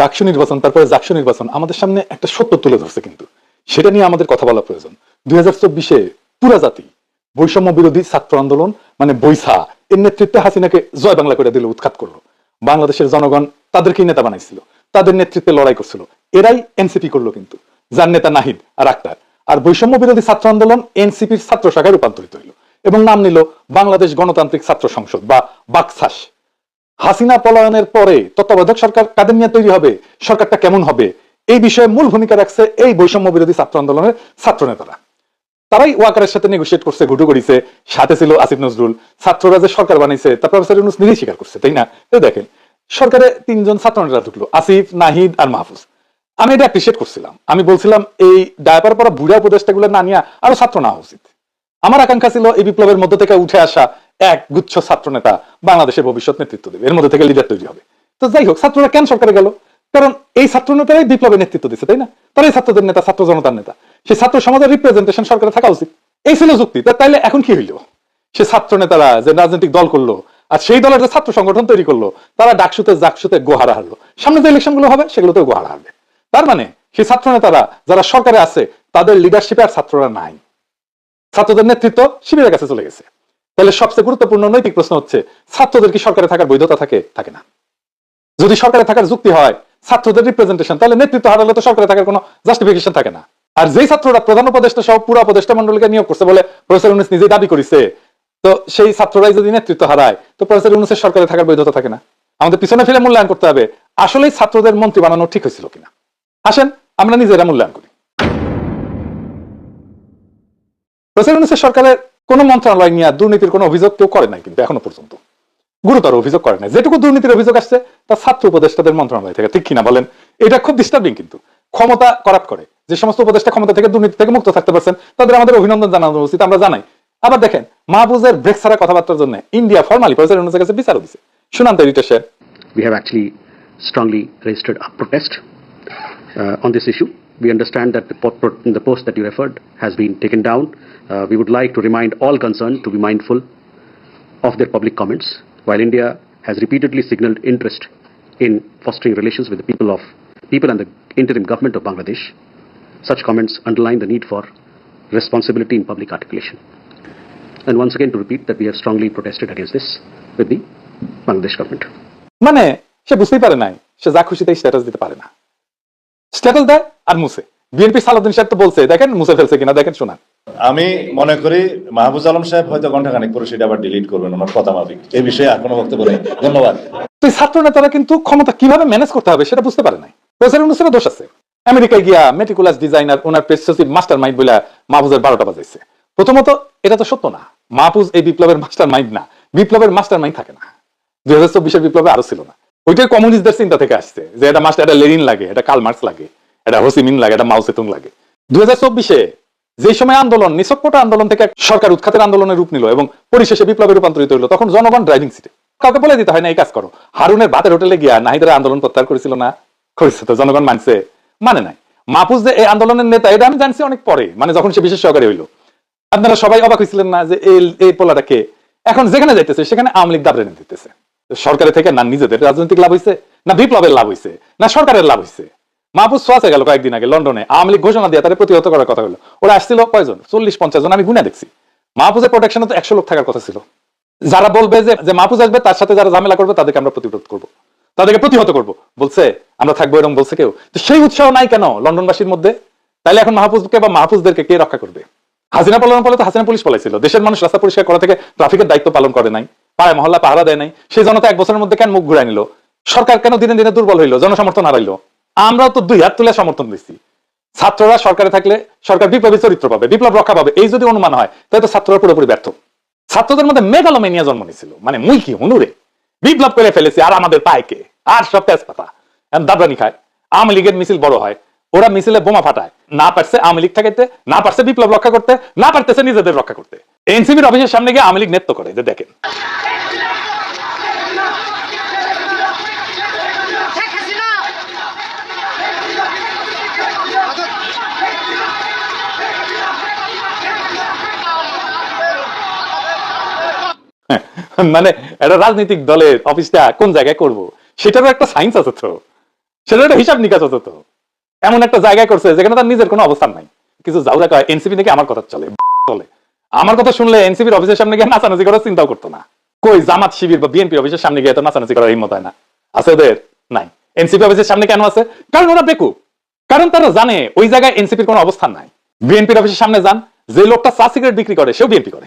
ডাকসু নির্বাচন, তারপরে জাকসু নির্বাচন, আমাদের সামনে একটা সত্য তুলে ধরছে কিন্তু। সেটা নিয়ে আমাদের কথা বলা প্রয়োজন। দুই হাজার চব্বিশে পুরা জাতি বৈষম্য বিরোধী ছাত্র আন্দোলন মানে বৈশা এর নেতৃত্বে হাসিনাকে জয় বাংলা করে দিল উৎখাত করল। বাংলাদেশের জনগণ তাদেরকেই নেতা বানাইছিল, তাদের নেতৃত্বে লড়াই করছিল। এরাই এনসিপি করল কিন্তু, যার নেতা নাহিদ আর আক্তার। আর বৈষম্য বিরোধী ছাত্র আন্দোলন এনসিপির ছাত্র শাখায় রূপান্তরিত হইল এবং নাম নিল বাংলাদেশ গণতান্ত্রিক ছাত্র সংসদ বা বাকসাস হাসিনা পলায়নের পরে তত্ত্বাবধায়ক সরকার কাদের নিয়ে তৈরি হবে? সরকারটা কেমন হবে? এই বিষয়ে মূল ভূমিকা রাখছে এই বৈষম্য বিরোধী ছাত্র আন্দোলনের ছাত্র নেতারা তারাই ওয়াকারের সাথে নেগোসিয়েট করছে, ঘুটু করিছে, সাথে ছিল আসিফ নজরুল। ছাত্ররা যে সরকার তা প্রফেসর ইউনুস নিজেই স্বীকার করছে, তাই না? এই দেখেন, সরকারে তিনজন ছাত্র নেতা ঢুকলো, আসিফ, নাহিদ আর মাহফুজ। আমি এটা অ্যাপ্রিসিয়েট করছিলাম। আমি বলছিলাম, এই ডায়পার পরা বুড়া উপদেষ্টাগুলো না নিয়ে আরও ছাত্র না উচিত। আমার আকাঙ্ক্ষা ছিল এই বিপ্লবের মধ্যে থেকে উঠে আসা এক গুচ্ছ ছাত্র নেতা বাংলাদেশের ভবিষ্যৎ নেতৃত্ব দেবে। এর মধ্যে থেকে লিডার তৈরি হবে। তো যাই হোক, ছাত্ররা কেন সরকারে গেল? কারণ এই ছাত্র নেতারাই বিপ্লবের নেতৃত্ব দিচ্ছে তাই না? তারাই ছাত্রদের নেতা, ছাত্র জনতার নেতা। সেই ছাত্র সমাজের রিপ্রেজেন্টেশন সরকারে থাকা উচিত। এই ছিল যুক্তি। তাইলে এখন কি হইল? সে ছাত্র নেতারা যে রাজনৈতিক দল করল, আর সেই দলের যে ছাত্র সংগঠন তৈরি করল, তারা ডাকসুতে, জাকসুতে গোহারা হারলো। সামনে যে ইলেকশনগুলো হবে, সেগুলোতেও গোহারা হারবে। তার মানে সেই ছাত্র নেতারা যারা সরকারে আছে, তাদের লিডারশিপে আর ছাত্ররা নাই। ছাত্রদের নেতৃত্ব শিবিরের কাছে চলে গেছে। তাহলে সবচেয়ে গুরুত্বপূর্ণ নৈতিক প্রশ্ন হচ্ছে, ছাত্রদের কি সরকারে থাকার বৈধতা থাকে? থাকে না। যদি সরকারে থাকার যুক্তি হয়, ছাত্রদের রিপ্রেজেন্টেশন তাহলে নেতৃত্ব হারালে তো সরকারে থাকার কোনো জাস্টিফিকেশন থাকে না। আর যেই ছাত্ররা প্রধান উপদেষ্টা সহ পুরো উপদেষ্টা মন্ডলীকে নিয়োগ করছে বলে প্রফেসর ইউনুস নিজেই দাবি করেছে, তো সেই ছাত্ররাই যদি নেতৃত্ব হারায়, তো প্রফেসর ইউনুসের সরকারে থাকার বৈধতা থাকে না। আমাদের পিছনে ফিরে মূল্যায়ন করতে হবে, আসলেই ছাত্রদের মন্ত্রী বানানো ঠিক হয়েছিল কিনা? আসেন, আমরা নিজেরা মূল্যায়ন করি। প্রফেসর ইউনুসের সরকারের কোন মন্ত্রণালয় নিয়ে দুর্নীতির কোনো অভিযোগ কেউ করে নাই কিন্তু এখনও পর্যন্ত। গুরুতর অভিযোগ করে নাই। যেটুকু দুর্নীতির অভিযোগ আসছে তা ছাত্র উপদেষ্টাদের মন্ত্রণালয় থেকে। ঠিক কিনা বলেন? এটা খুব ডিস্টার্বিং কিন্তু। ক্ষমতা করাপ্ট করে। যে সমস্ত উপদেষ্টা ক্ষমতা থেকে দুর্নীতি থেকে মুক্ত থাকতে পারছেন তাদের আমাদের অভিনন্দন জানানো উচিত আমরা জানাই। আবার দেখেন মাহবুজের ব্রেক ছাড়া কথাবার্তার জন্য ইন্ডিয়া ফর্মালি প্রফেসর ইউনুসের কাছে বিচারও দিছে। শুনান তো এডিটর সাহেব we have actually strongly registered a protest uh, on this issue. We understand that the, po- pro- the post that you referred has been taken down. Uh, we would like to remind all concerned to be mindful of their public comments. While India has repeatedly signaled interest in fostering relations with the people of people and the interim government of Bangladesh, such comments underline the need for responsibility in public articulation. And once again to repeat that we have strongly protested against this with the Bangladesh government. মানে সে বুঝতেই পারে নাই সে যা খুশিতে status দিতে পারে না দেয় আর মুছে। বিএনপি সালাউদ্দিন সাহেব তো বলছে দেখেন মুছে ফেলছে কিনা দেখেন শোনান। আমি মনে করি মাহবুজ আলম সাহেব হয়তো ঘন্টাখানেক পরে সেটা আবার ডিলিট করবেন ওনার কথা মাফিক। এই বিষয়ে আর কোনো বক্তব্য নেই। ধন্যবাদ। তো ছাত্র নেতারা কিন্তু ক্ষমতা কীভাবে ম্যানেজ করতে হবে সেটা বুঝতে পারে নাই। দোষ আছে। আমেরিকায় গিয়া মেটিকুলাস ডিজাইনার ওনার প্রেস সচিব মাস্টার মাইন্ড বলে মাহফুজের বারোটা বাজাইছে। প্রথমত এটা তো সত্য না। মাহফুজ এই বিপ্লবের মাস্টার মাইন্ড না। বিপ্লবের মাস্টার মাইন্ড থাকে না। দুই হাজার চব্বিশের বিপ্লবে আরও ছিল না। ওইটাই কমিউনিস্টদের চিন্তা থেকে আসছে, যে এটা মাস্টার এটা লেনিন লাগে, এটা কাল মার্কস লাগে, এটা হোসিমিন লাগে, এটা মাউসেতুং লাগে। দুই হাজার যে সময় আন্দোলন নিছকপটা আন্দোলন থেকে সরকার উৎখাতের আন্দোলনের রূপ নিল এবং পরিশেষে বিপ্লবে রূপান্তরিত হলো তখন জনগণ ড্রাইভিং সিটে কাউকে বলে দিতে হয় না, এই কাজ করো। হারুনের ভাতের হোটেলে গিয়া নাহিদের আন্দোলন প্রত্যাহার করেছিল না? করেছে তো, জনগণ মানছে? মানে নাই। মাহফুজ যে এই আন্দোলনের নেতা, এটা আমি জানছি অনেক পরে মানে যখন সে বিশেষ সহকারী হইল। আপনারা সবাই অবাক হয়েছিলেন না যে এই পোলাটাকে এখন যেখানে যাইতেছে, সেখানে আওয়ামী লীগ দাবড়ে নিয়ে দিতেছে সরকারের থেকে না নিজেদের রাজনৈতিক লাভ হয়েছে না বিপ্লবের লাভ হয়েছে না সরকারের লাভ হয়েছে মাহফুজ সোয়াসে গেল কয়েকদিন আগে লন্ডনে, আওয়ামী লীগ ঘোষণা দিয়ে তাদের প্রতিহত করার কথা হলো। ওরা আসছিল কয়জন? চল্লিশ, পঞ্চাশ জন, আমি গুনে দেখছি। মাহফুজের প্রোটেকশনে তো একশো লোক থাকার কথা ছিল। যারা বলবে যে যে মাহফুজ আসবে, তার সাথে যারা ঝামেলা করবে, তাদেরকে আমরা প্রতিরোধ করব। তাদেরকে প্রতিহত করব। বলছে, আমরা থাকব এরকম বলছে কেউ। তো সেই উৎসাহ নাই কেন লন্ডনবাসীর মধ্যে? তাইলে এখন মাহফুজকে বা মাহফুজদেরকে কে রক্ষা করবে? হাসিনা পালন পালে তো হাসিনা পুলিশ পালাইছিল। দেশের মানুষ রাস্তা পরিষ্কার করা থেকে ট্রাফিকের দায়িত্ব পালন করে নাই। পাড়ায় মহল্লা পাহারা দেয় নাই। সেই জনতা এক বছরের মধ্যে কেন মুখ ঘুরাই নিল? সরকার কেন দিনে দিনে দুর্বল হইল? জনসমর্থন হারাইলো। আমরাও তো দুই হাত তুলে সমর্থন দিচ্ছি ছাত্ররা সরকারে থাকলে সরকার বিপ্লবী চরিত্র পাবে, বিপ্লব রক্ষা পাবে। এই যদি অনুমান হয়, তাহলে তো ছাত্ররা পুরোপুরি ব্যর্থ। ছাত্রদের মধ্যে মেগালোমেনিয়া জন্ম নিয়েছিল মানে মুই কি, হুনুরে? বিপ্লব করে ফেলেছি, আর আমাদের পায়কে আর সব তেজপাতা। দাবরানি খায়। আওয়ামী লীগের মিছিল বড় হয়। ওরা মিছিলে বোমা ফাটায়। না পারছে আওয়ামী লীগ ঠেকাইতে, না পারছে বিপ্লব রক্ষা করতে, না পারতেছে নিজেদের রক্ষা করতে। এনসিবির অফিসের সামনে গিয়ে আওয়ামী লীগ নেত্য করে, যে দেখেন। মানে একটা রাজনৈতিক দলের অফিসটা কোন জায়গায় করব? সেটারও একটা সায়েন্স আছে তো। সেটা একটা হিসাব নিকাশ হতো তো। এমন একটা জায়গায় করছে যেখানে তার নিজের কোনো অবস্থান নাই। কিছু জাউরা কয়, এনসিপি থেকে আমার কথা চলে চলে। আমার কথা শুনলে এনসিপির অফিসের সামনে গিয়ে নাচানাচি করার চিন্তাও করতো না। কই জামাত শিবির বা বিএনপি অফিসের সামনে গিয়ে তো নাচানাচি করার হিম্মত হয় না। আছে ওদের? নাই। এনসিপি অফিসের সামনে কেন আছে? কারণ ওরা বেকুব কারণ তারা জানে ওই জায়গায় এনসিপির কোনো অবস্থান নাই। বিএনপির অফিসের সামনে যান, যে লোকটা চা সিগারেট বিক্রি করে, সেও বিএনপি করে।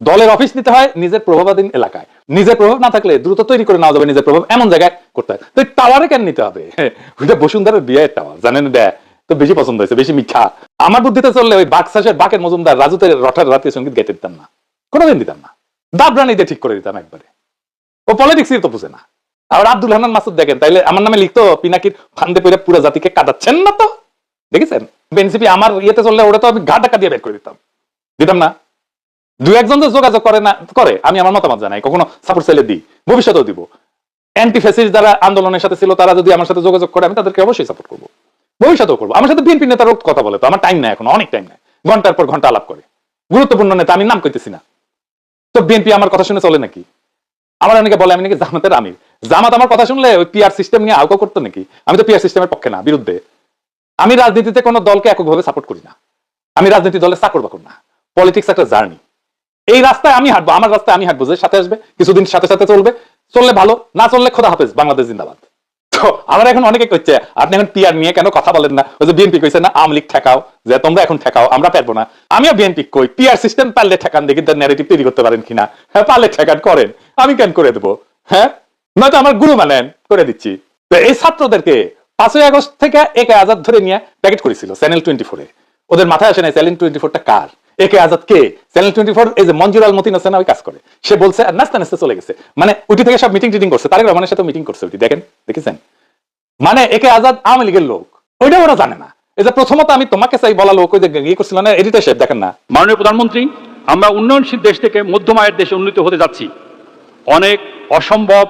দলের অফিস নিতে হয় নিজের প্রভাবাধীন এলাকায়। নিজের প্রভাব না থাকলে দ্রুত তৈরি করে নেওয়া যাবে, নিজের প্রভাব এমন জায়গায় করতে হয়। তো টাওয়ারে কেন নিতে হবে? ওইটা বসুন্ধরার বিয়ের টাওয়ার জানেন দেয় তো বেশি পছন্দ হয়েছে, বেশি মিথ্যা আমার বুদ্ধিতে চললে ওই বাক্সাসের বাকের মজুমদার রাজুতের রঠার রাতে সংগীত গাইতে দিতাম না। কোনোদিন দিতাম না। দাবরানিতে ঠিক করে দিতাম একবারে। ও পলিটিক্সই তো বুঝে না। আর আব্দুল হান্নান মাসুদ দেখেন, তাইলে আমার নামে লিখতো, পিনাকির ফান্দে পড়ে পুরো জাতিকে কাটাচ্ছেন না তো? দেখেছেন? বেনসিপি আমার ইয়েতে চললে ওটা তো আমি ঘা টাকা দিয়ে বের করে দিতাম। দিতাম না। দু একজন তো যোগাযোগ করে না, করে। আমি আমার মতামত জানাই, কখনো সাপোর্ট চাইলে দিই, ভবিষ্যতেও দিব। অ্যান্টি ফেসিস যারা আন্দোলনের সাথে ছিল, তারা যদি আমার সাথে যোগাযোগ করে, আমি তাদেরকে অবশ্যই সাপোর্ট করব। ভবিষ্যতেও করব। আমার সাথে বিএনপি নেতারও কথা বলে তো, আমার টাইম নাই এখন, অনেক টাইম নাই। ঘণ্টার পর ঘণ্টা আলাপ করে। গুরুত্বপূর্ণ নেতা, আমি নাম কইতেছি না। তো বিএনপি আমার কথা শুনে চলে নাকি? আমার অনেকে বলে, আমি নাকি জামাতের আমির। জামাত আমার কথা শুনলে ওই পিআর সিস্টেম নিয়ে আউকা করতো নাকি? আমি তো পিআর সিস্টেমের পক্ষে না, বিরুদ্ধে। আমি রাজনীতিতে কোনো দলকে এককভাবে সাপোর্ট করি না। আমি রাজনীতি দলের চাকর বাকর না। পলিটিক্স একটা জার্নি এই রাস্তায় আমি হাঁটবো, আমার রাস্তায় আমি হাঁটবো, যে সাথে আসবে, কিছুদিন সাথে সাথে চলবে, চললে ভালো, না চললে খোদা হাফেজ, বাংলাদেশ জিন্দাবাদ। তো আমার এখন অনেকে কইছে, আপনি এখন পিআর নিয়ে কেন কথা বলেন না? ওই যে বিএনপি কইছে না, আওয়ামী লীগ ঠেকাও, যে তোমরা এখন ঠেকাও, আমরা পারব না। আমিও বিএনপি কই পিআর সিস্টেম পারলে ঠেকান, দেখি তার ন্যারেটিভ তৈরি করতে পারেন কিনা। হ্যাঁ পারলে ঠেকান, করেন। আমি কেন করে দেবো? হ্যাঁ? নয়তো আমার গুরু মানেন করে দিচ্ছি। তো এই ছাত্রদেরকে পাঁচই আগস্ট থেকে একে আজাদ ধরে নিয়ে প্যাকেট করেছিল, চ্যানেল টোয়েন্টি ফোরে। ওদের মাথায় আসে না চ্যানেল টোয়েন্টি ফোরটা কার? একে আজাদ কে চ্যানেল টোয়েন্টি ফোর এই যে মঞ্জুর কাজ করে। সে বলছে, আর চলে গেছে। মানে থেকে সব মিটিং টিটিং করছে, তারেক রহমানের সাথে মিটিং করছে দেখেন, দেখেছেন? মানে আজাদ আওয়ামী লীগের লোক ওইটা ওরা জানে না। এই যে প্রথমত আমি তোমাকে চাই বলা লোক, ওই যে ইয়ে করছিল না এডিটার সাহেব, দেখেন না। মাননীয় প্রধানমন্ত্রী, আমরা উন্নয়নশীল দেশ থেকে মধ্যম আয়ের দেশে উন্নীত হতে যাচ্ছি। অনেক অসম্ভব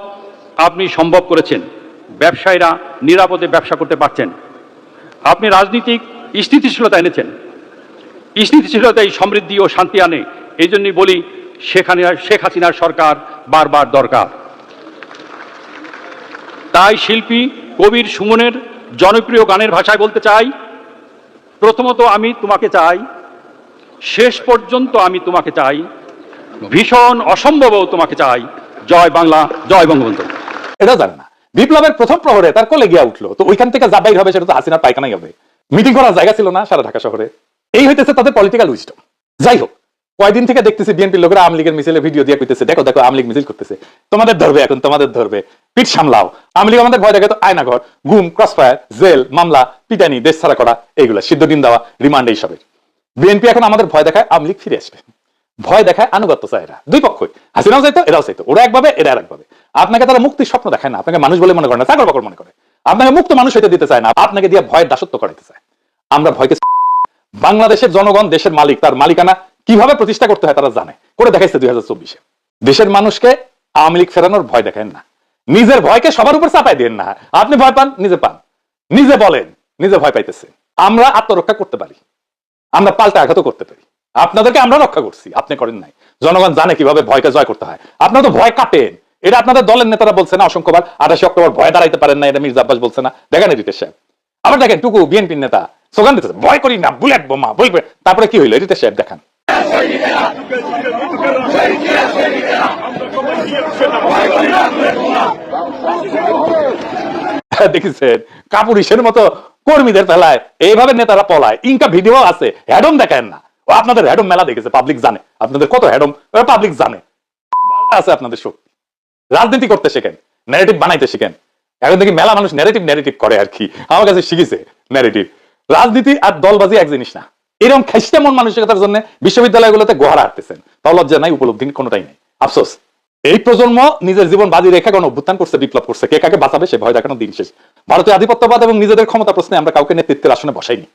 আপনি সম্ভব করেছেন। ব্যবসায়ীরা নিরাপদে ব্যবসা করতে পারছেন। আপনি রাজনীতিক স্থিতিশীলতা এনেছেন। স্থিতিশীলতা এই সমৃদ্ধি ও শান্তি আনে। এই জন্যই বলি হাসিনার শেখ হাসিনার সরকার বারবার দরকার। তাই শিল্পী কবির সুমনের জনপ্রিয় গানের ভাষায় বলতে চাই, প্রথমত আমি তোমাকে চাই, শেষ পর্যন্ত আমি তোমাকে চাই, ভীষণ অসম্ভবও তোমাকে চাই। জয় বাংলা, জয় বঙ্গবন্ধু। এটা জানে না। বিপ্লবের প্রথম প্রহরে তার কোলে গিয়া উঠল, তো ওইখান থেকে যা বাইর হবে সেটা তো হাসিনার পায়খানাই হবে। মিটিং করার জায়গা ছিল না সারা ঢাকা শহরে। এই হইতেছে তাদের পলিটিক্যাল উইস্টম যাই হোক কয়দিন থেকে দেখতেছি বিএনপির লোকেরা আওয়ামী লীগের মিছিলে ভিডিও দিয়ে কইতেছে, দেখো দেখো আওয়ামী লীগ মিছিল করতেছে। তোমাদের ধরবে এখন, তোমাদের ধরবে। পিঠ সামলাও। আওয়ামী লীগ আমাদের ভয় দেখে তো আয়নাঘর, গুম ক্রসফায়ার জেল, মামলা, পিটানি, দেশ ছাড়া করা, এইগুলা, সিদ্ধ দিন দেওয়া রিমান্ড এইসবের বিএনপি এখন আমাদের ভয় দেখায় আওয়ামী লীগ ফিরে আসবে। ভয় দেখায় আনুগত্য চায় এরা। দুই পক্ষই, হাসিনাও চাইতো, এরাও চাইতো। ওরা একভাবে এরা একভাবে আপনাকে তারা মুক্তির স্বপ্ন দেখায় না, আপনাকে মানুষ বলে মনে করে না, চাকর বাকর মনে করে। আপনাকে মুক্ত মানুষ হইতে দিতে চায় না, আপনাকে দিয়ে ভয়ের দাসত্ব করাইতে চায়। আমরা ভয়কে বাংলাদেশের জনগণ দেশের মালিক, তার মালিকানা কীভাবে প্রতিষ্ঠা করতে হয় তারা জানে। করে দেখাইছে দুই হাজার দেশের মানুষকে আওয়ামী লীগ ফেরানোর ভয় দেখায় না। নিজের ভয়কে সবার উপর চাপাই দেন না। আপনি ভয় পান, নিজে পান। নিজে বলেন, নিজে ভয় পাইতেছে। আমরা আত্মরক্ষা করতে পারি। আমরা পাল্টা আঘাতও করতে পারি। আপনাদেরকে আমরা রক্ষা করছি, আপনি করেন নাই। জনগণ জানে কীভাবে ভয়কে জয় করতে হয়। আপনারা তো ভয় কাটেন। এটা আপনাদের দলের নেতারা বলছে না, অসংখ্যবার। আঠাশে অক্টোবর ভয় দাঁড়াইতে পারেন না, এটা মির্জা আব্বাস বলছে না। দেখেন এডিটের সাহেব। আবার দেখেন টুকু বিএনপির নেতা। স্লোগান দিতেছে, ভয় করি না, বুলেট বোমা বলবে তারপরে কি হইল? এডিটের সাহেব দেখান। কাপুরিশের মতো কর্মীদের ফেলায় এইভাবে নেতারা পলায়। ইনকা ভিডিও আছে হ্যাডম দেখেন না। ও আপনাদের হ্যাডম মেলা দেখেছে পাবলিক জানে। আপনাদের কত হ্যাডম পাবলিক জানে। আছে আপনাদের শক্তি। রাজনীতি করতে শেখেন ন্যারেটিভ বানাইতে শেখেন। এখন দেখি মেলা মানুষ ন্যারেটিভ ন্যারেটিভ করে আর কি। আমার কাছে শিখেছে ন্যারেটিভ রাজনীতি আর দলবাজি এক জিনিস না। এরকম খাইস্টা মন মানসিকতার জন্য বিশ্ববিদ্যালয়গুলোতে গোহারা হাঁটতেছেন তাও লজ্জা নাই, উপলব্ধি কোনোটাই নেই। আফসোস। এই প্রজন্ম নিজের জীবন বাজি রেখে কোন অভ্যুত্থান করছে, বিপ্লব করছে। কে কাকে বাঁচাবে সে ভয় দেখানো দিন শেষ। ভারতীয় আধিপত্যবাদ এবং নিজেদের ক্ষমতা প্রশ্নে আমরা কাউকে নেতৃত্বের আসনে বসাইনি।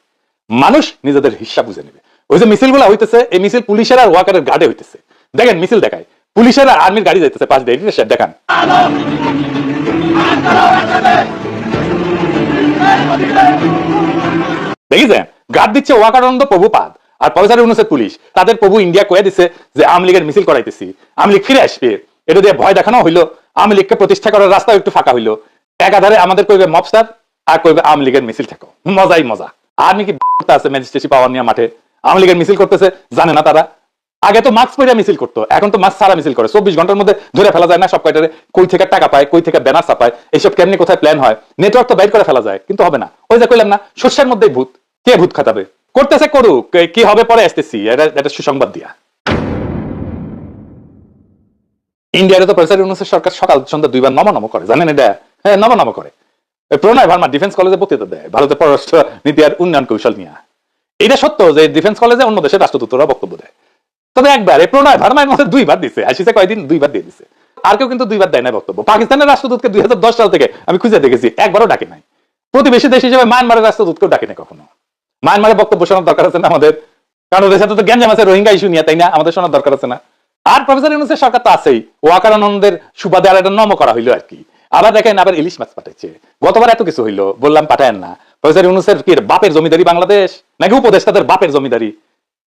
মানুষ নিজেদের হিসাব বুঝে নেবে। ওই যে মিছিলগুলো হইতেছে, এই মিছিল পুলিশের আর ওয়াকারের গার্ডে হইতেছে। দেখেন, মিছিল দেখায়। পুলিশের আর আর্মির গাড়ি যাইতেছে পাঁচ দিয়ে এটা দেখান। দেখেছেন? গার্ড দিচ্ছে ওয়াকারন্দ প্রভুপাদ আর প্রফেসর ইউনুসের পুলিশ। তাদের প্রভু ইন্ডিয়া কয়ে দিছে যে আওয়ামী লীগের মিছিল করাইতেছি। আওয়ামী লীগ ফিরে আসবে। এটা দিয়ে ভয় দেখানো হইল। আওয়ামী লীগকে প্রতিষ্ঠা করার রাস্তাও একটু ফাঁকা হইল। একাধারে আমাদের কইবে মবস্টার আর কইবে আওয়ামী লীগের মিছিল থেকো। মজাই মজা। আর নাকি আছে ম্যাজিস্ট্রেসি পাওয়ার নিয়ে মাঠে। আওয়ামী লীগের মিছিল করতেছে, জানে না তারা। আগে তো মাস্ক পরে মিছিল করতো, এখন তো মাস্ক সারা মিছিল করে। চব্বিশ ঘণ্টার মধ্যে ধরে ফেলা যায় না সব কয়টারে? কই থেকে টাকা পায়, কই থেকে ব্যানার ছাপায়? এইসব কেমনি কোথায় প্ল্যান হয়? নেটওয়ার্ক তো বাইর করে ফেলা যায়, কিন্তু হবে না। ওই যে কইলাম না, শস্যের মধ্যেই ভূত। কে ভূত খাটাবে? করতেছে করুক কি হবে পরে আসতেছি, এটা সুসংবাদ দিয়া। ইন্ডিয়াতে তো প্রফেসর ইউনুসের সরকার সকাল সন্ধ্যা দুইবার নম নম করে, জানেন এটা? হ্যাঁ নম নম করে প্রণয় ভার্মা ডিফেন্স কলেজে বক্তৃতা দেয়, ভারতের পররাষ্ট্র নীতি আর উন্নয়ন কৌশল নিয়ে। এটা সত্য যে ডিফেন্স কলেজে অন্য দেশের রাষ্ট্রদূতরা বক্তব্য দেয়। তবে একবার এই প্রণয় ভার্মার মধ্যে দুইবার দিছে আসিছে কয়দিন, দুইবার দিয়ে দিছে। আর কেউ কিন্তু দুইবার দেয় না বক্তব্য। পাকিস্তানের রাষ্ট্রদূতকে দুই হাজার দশ সাল থেকে আমি খুঁজে দেখেছি, একবারও ডাকে নাই। প্রতিবেশী দেশ হিসেবে মায়ানমারের রাষ্ট্রদূতকেও ডাকে না কখনো। মায়ানমারের বক্তব্য শোনার দরকার আছে না আমাদের? কারণ ওদের সাথে তো গ্যাঞ্জাম আছে, রোহিঙ্গা ইস্যু নিয়ে, তাই না? আমাদের শোনার দরকার আছে না। আর প্রফেসর ইউনুসের সরকার তো আছেই। ওয়াকারানন্দের সুবাদে আর একটা নম করা হইল আর কি। আবার দেখেন, আবার ইলিশ মাছ পাঠাইছে। গতবার এত কিছু হইল, বললাম পাঠায়েন না। প্রফেসর ইউনুসের কি বাপের জমিদারি বাংলাদেশ? নাকি উপদেষ্টাদের বাপের জমিদারি?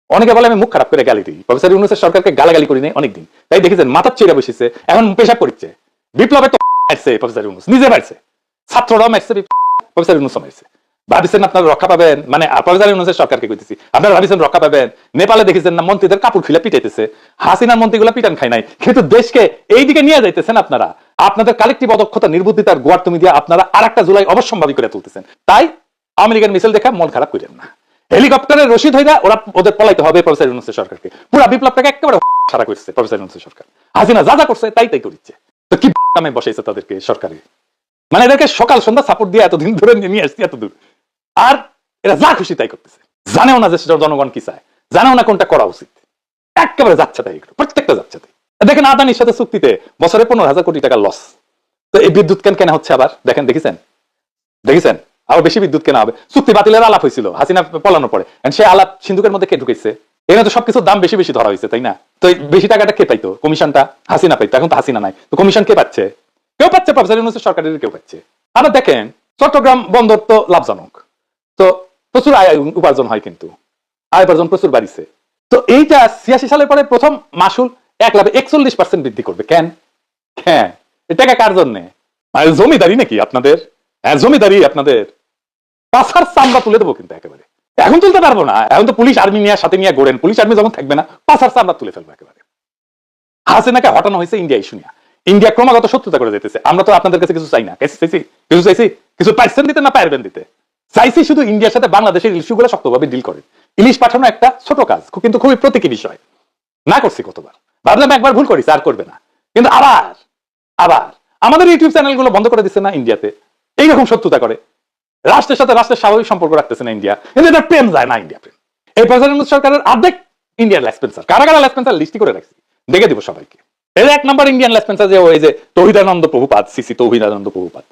অনেকে বলে, আমি মুখ খারাপ করে গালি দিই। প্রফেসর ইউনুসের সরকারকে গালাগালি করি নাই অনেকদিন। তাই দেখেছেন, মাথার চেয়ে বসেছে। এখন পেশাব করছে বিপ্লবে তো মারছে প্রফেসর ইউনুস, নিজে মারছে। ছাত্ররাও মারছে প্রফেসর ইউনুসও মারছে। ভাবিছেন আপনারা রক্ষা পাবেন? মানে প্রফেসর ইউনুসের সরকারকে কইতেছি। আপনারা ভাবিছেন রক্ষা পাবেন? নেপালে দেখেছেন না, মন্ত্রীদের কাপড় খুলে পিটাইতেছে। হাসিনার মন্ত্রীগুলো পিটান খায় নাই। কিন্তু দেশকে এই দিকে নিয়ে যাইতেছেন আপনারা। আপনাদের কালেক্টিভ অদক্ষতা, নির্বুদ্ধিতার গোয়ার তুমি দিয়ে আপনারা আর একটা জুলাই অবশ্যম্ভাবী করে তুলতেছেন। তাই লীগের মিছিল দেখা মন খারাপ করেন না। হেলিকপ্টারের রশিদ হইরা ওরা ওদের পলাইতে হবে প্রফেসর ইউনুসের সরকারকে। পুরা বিপ্লবটাকে একেবারে সারা করছে প্রফেসর ইউনুসের সরকার। হাসিনা যা যা করছে তাই তাই করিচ্ছে। তো কি কামে বসাইছে তাদেরকে সরকারে? মানে এদেরকে সকাল সন্ধ্যা সাপোর্ট দিয়ে এতদিন ধরে নিয়ে আসছি এত দূর আর এরা যা খুশি তাই করতেছে। জানেও না যে সেটা জনগণ কি চায়। জানেও না কোনটা করা উচিত। একেবারে যাচ্ছে তাই প্রত্যেকটা যাচ্ছে তাই। দেখেন আদানির সাথে চুক্তিতে বছরে পনেরো হাজার কোটি টাকা লস তো এই বিদ্যুৎ কেন কেনা হচ্ছে আবার? দেখেন, দেখেছেন? দেখেছেন? আবার বেশি বিদ্যুৎ কেনা হবে। চুক্তি বাতিলের আলাপ হয়েছিল, হাসিনা পলানোর পরে। সে আলাপ সিন্ধুকের মধ্যে কে ঢুকেছে? এখানে তো সবকিছুর দাম বেশি বেশি ধরা হয়েছে, তাই না? তো বেশি টাকাটা কে পাইতো? কমিশনটা? হাসিনা পাইতো, এখন তো হাসিনা নাই। তো কমিশন কে পাচ্ছে? কেউ পাচ্ছে, প্রফেসর ইউনুসের সরকারের কেউ পাচ্ছে। আবার দেখেন, চট্টগ্রাম বন্দর তো লাভজনক। তো প্রচুর আয় উপার্জন হয় কিন্তু। আয় উপার্জন প্রচুর বাড়িছে। তো এইটা ছিয়াশি সালের পরে প্রথম মাসুল এক লাভে একচল্লিশ পার্সেন্ট বৃদ্ধি করবে। কেন? হ্যাঁ এ টাকা কার জন্য? জমিদারি নাকি আপনাদের? হ্যাঁ জমিদারি আপনাদের। পাশার চামড়া তুলে দেবো কিন্তু একেবারে। এখন তুলতে পারব না। এখন তো পুলিশ আর্মি নিয়ে সাথে নিয়ে গোড়েন। পুলিশ আর্মি যখন থাকবে না, পাশার চামড়া তুলে ফেলব একেবারে। হাসিনাকে হটানো হয়েছে ইন্ডিয়া ইস্যু নিয়ে। ইন্ডিয়া ক্রমাগত শত্রুতা করে যেতেছে। আমরা তো আপনাদের কাছে কিছু চাই না। কিছু চাইছি কিছু চাইছি? কিছু পাইছেন দিতে না পারবেন দিতে? চাইছি শুধু ইন্ডিয়ার সাথে বাংলাদেশের ইস্যুগুলো শক্তভাবে ডিল করে। ইলিশ পাঠানো একটা ছোট কাজ কিন্তু খুবই প্রতীকী বিষয়। না করছি কতবার। ভাবলাম একবার ভুল করিস, আর করবে না। কিন্তু আবার আবার, আমাদের ইউটিউব চ্যানেলগুলো বন্ধ করে দিচ্ছে না ইন্ডিয়াতে? এইরকম শত্রুতা করে। রাষ্ট্রের সাথে রাষ্ট্রের স্বাভাবিক সম্পর্ক রাখতেছে না ইন্ডিয়া। কিন্তু এটা প্রেম যায় না ইন্ডিয়া প্রেম এই প্রেসিডেন্ট সরকারের অর্ধেক ইন্ডিয়ান লেসপেন্সার কারা কারা লেসপেন্সার লিস্টি করে রাখছি। দেখে দিব সবাইকে। এর এক নম্বর ইন্ডিয়ান লেসপেন্সার যে ওই যে তৌহিদানন্দ প্রভুপাত, সিসি তৌহিদানন্দ প্রভুপাত।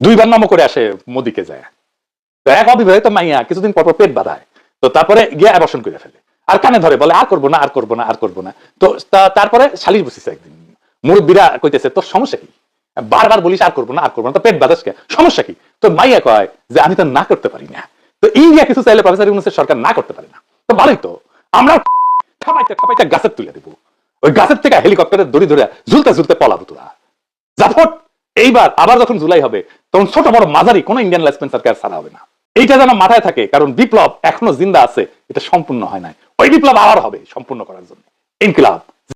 দুইবার নাম করে আসে মোদিকে যায়। এক অবিবাহিত মাইয়া কিছুদিন পর পেট বাঁধায়। তো তারপরে গিয়ে অ্যাবর্শন করে ফেলে। আর কানে ধরে বলে, আর করব না, আর করব না, আর করব না। তো তারপরে শালিশ বসেছে একদিন। মুরব্বীরা কইতেছে, তোর সমস্যা কি? বারবার বলিস আর করব না, আর করব না। তো পেট বাতাস কে? সমস্যা কি? তো মাইয়া কয় যে, আমি তো না করতে পারি না। তো ইন্ডিয়া কিছু চাইলে প্রফেসর ইউনুসের সরকার না করতে পারে না। তো ভালোই তো। আমরা খাপাইতে খাপাইতে গাছের তুলে দেবো। ওই গাছের থেকে হেলিকপ্টারের দড়ি ধরে ঝুলতে ঝুলতে পলাবো তোরা। জাফট এইবার আবার যখন জুলাই হবে, তখন ছোট বড় মাঝারি কোনো ইন্ডিয়ান লাইফ লেসপেন্সারকে আর ছাড়া হবে না। এইটা যেন মাথায় থাকে, কারণ বিপ্লব এখনও জিন্দা আছে, এটা সম্পূর্ণ হয় নাই। ওই বিপ্লব আবার হবে সম্পূর্ণ করার জন্য। ইনকিলাব।